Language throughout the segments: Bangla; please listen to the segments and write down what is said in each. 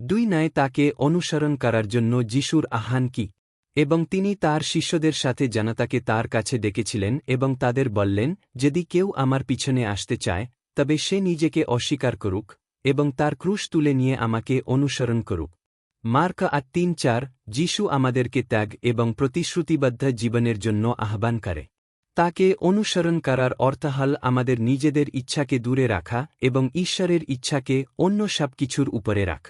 দুই নয় তাকে অনুসরণ করার জন্য যিশুর আহ্বান কি? এবং তিনি তার শিষ্যদের সাথে জনতাকে তার কাছে ডেকেছিলেন এবং তাদের বললেন, যদি কেউ আমার পিছনে আসতে চায়, তবে সে নিজেকে অস্বীকার করুক এবং তার ক্রুশ তুলে নিয়ে আমাকে অনুসরণ করুক। মার্ক আর তিন চার, যিশু আমাদেরকে ত্যাগ এবং প্রতিশ্রুতিবদ্ধ জীবনের জন্য আহ্বান করে। তাকে অনুসরণ করার অর্থাহাল আমাদের নিজেদের ইচ্ছাকে দূরে রাখা এবং ঈশ্বরের ইচ্ছাকে অন্য সবকিছুর উপরে রাখ।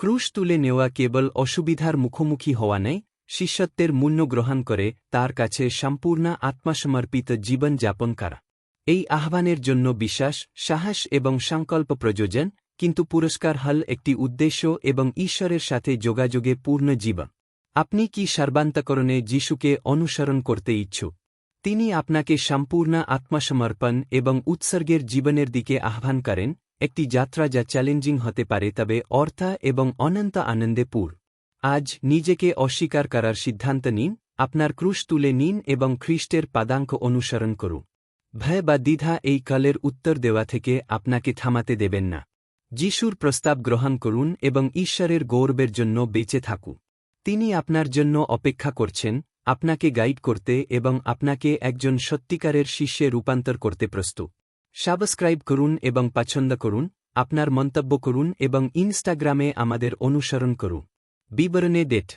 ক্রুশ তুলে নেওয়া কেবল অসুবিধার মুখোমুখি হওয়া নেই, শিষ্যত্বের মূল্য গ্রহণ করে তার কাছে সম্পূর্ণ আত্মসমর্পিত জীবন যাপন করা। এই আহ্বানের জন্য বিশ্বাস, সাহস এবং সংকল্প প্রযোজন, কিন্তু পুরস্কার হল একটি উদ্দেশ্য এবং ঈশ্বরের সাথে যোগাযোগে পূর্ণ জীবন। আপনি কি সর্বান্তকরণে যিশুকে অনুসরণ করতে ইচ্ছুক? তিনি আপনাকে সম্পূর্ণ আত্মসমর্পণ এবং উৎসর্গের জীবনের দিকে আহ্বান করেন একটি যাত্রা যা চ্যালেঞ্জিং হতে পারে তবে অর্থা এবং অনন্ত আনন্দে পূর। আজ নিজেকে অস্বীকার করার সিদ্ধান্ত নিন, আপনার ক্রুশ তুলে নিন এবং খ্রিস্টের পাদাঙ্ক অনুসরণ করুন। ভয় বা দ্বিধা এই কালের উত্তর দেওয়া থেকে আপনাকে থামাতে দেবেন না। যিশুর প্রস্তাব গ্রহণ করুন এবং ঈশ্বরের গৌরবের জন্য বেঁচে থাকুন। তিনি আপনার জন্য অপেক্ষা করছেন, আপনাকে গাইড করতে এবং আপনাকে একজন সত্যিকারের শিষ্যে রূপান্তর করতে প্রস্তুত। সাবস্ক্রাইব করুন এবং পছন্দ করুন, আপনার মন্তব্য করুন এবং ইনস্টাগ্রামে আমাদের অনুসরণ করুন। বিবরণে ডেট